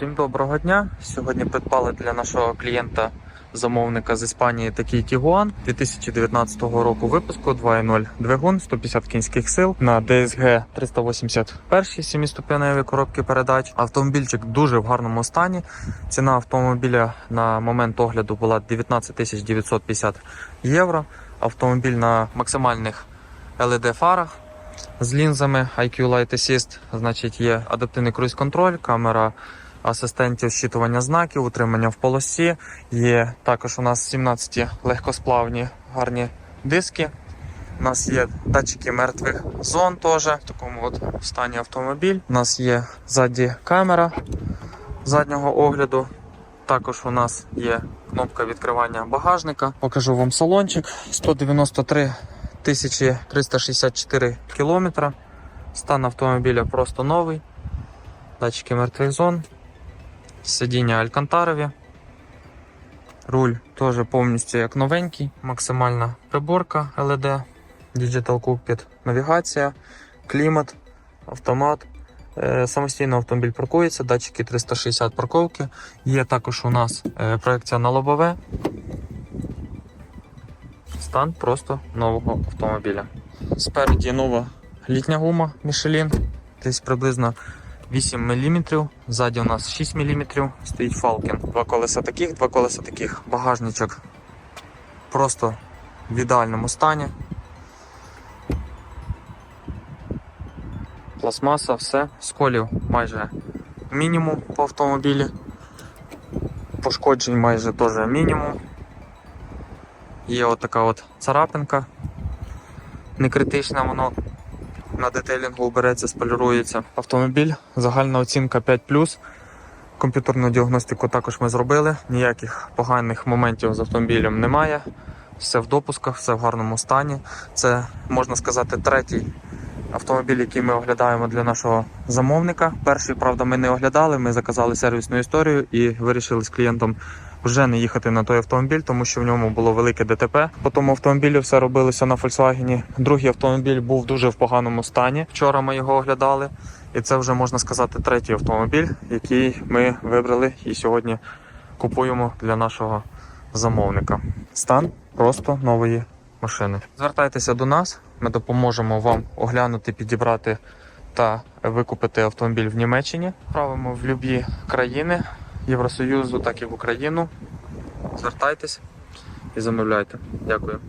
Всім доброго дня. Сьогодні придбали для нашого клієнта замовника з Іспанії такий Tiguan 2019 року випуску 2.0 двигун 150 кінських сил на DSG 381 7-ступеневі коробки передач. Автомобільчик дуже в гарному стані. Ціна автомобіля на момент огляду була 19 950 євро. Автомобіль на максимальних LED фарах з лінзами IQ Light Assist, значить, є адаптивний круїз-контроль, камера асистентів щитування знаків, утримання в полосі. Є також у нас 17 легкосплавні гарні диски. У нас є датчики мертвих зон теж в такому от стані автомобіль. У нас є ззаді камера заднього огляду. Також у нас є кнопка відкривання багажника. Покажу вам салончик. 193 1364 кілометра. Стан автомобіля просто новий. Датчики мертвих зон. Сидіння алькантарові. Руль теж повністю як новенький. Максимальна приборка LED, Digital Cockpit, навігація, клімат, автомат. Е, Самостійно автомобіль паркується, датчики 360 парковки. Є також у нас е, проекція на лобове. Стан просто нового автомобіля. Спереді нова літня гума Michelin, десь приблизно 8 мм. Ззаді у нас 6 мм. Стоїть Falcon. Два колеса таких, два колеса таких. Багажничок просто в ідеальному стані. Пластмаса, все. Сколів майже мінімум по автомобілі. Пошкоджень майже теж мінімум. Є от така от царапинка. Не критична, воно на детейлінгу береться, сполірується. Автомобіль, загальна оцінка 5 Комп'ютерну діагностику також ми зробили. Ніяких поганих моментів з автомобілем немає. Все в допусках, все в гарному стані. Це, можна сказати, третій автомобіль, який ми оглядаємо для нашого замовника. Перший, правда, ми не оглядали, ми заказали сервісну історію і вирішили з клієнтом вже не їхати на той автомобіль, тому що в ньому було велике ДТП. По тому автомобілю все робилося на Volkswagen. Другий автомобіль був дуже в поганому стані. Вчора ми його оглядали, і це вже можна сказати третій автомобіль, який ми вибрали і сьогодні купуємо для нашого замовника. Стан просто нової машини. Звертайтеся до нас, ми допоможемо вам оглянути, підібрати та викупити автомобіль в Німеччині. Правимо в любі країни Євросоюзу, так і в Україну. Звертайтесь і замовляйте. Дякую.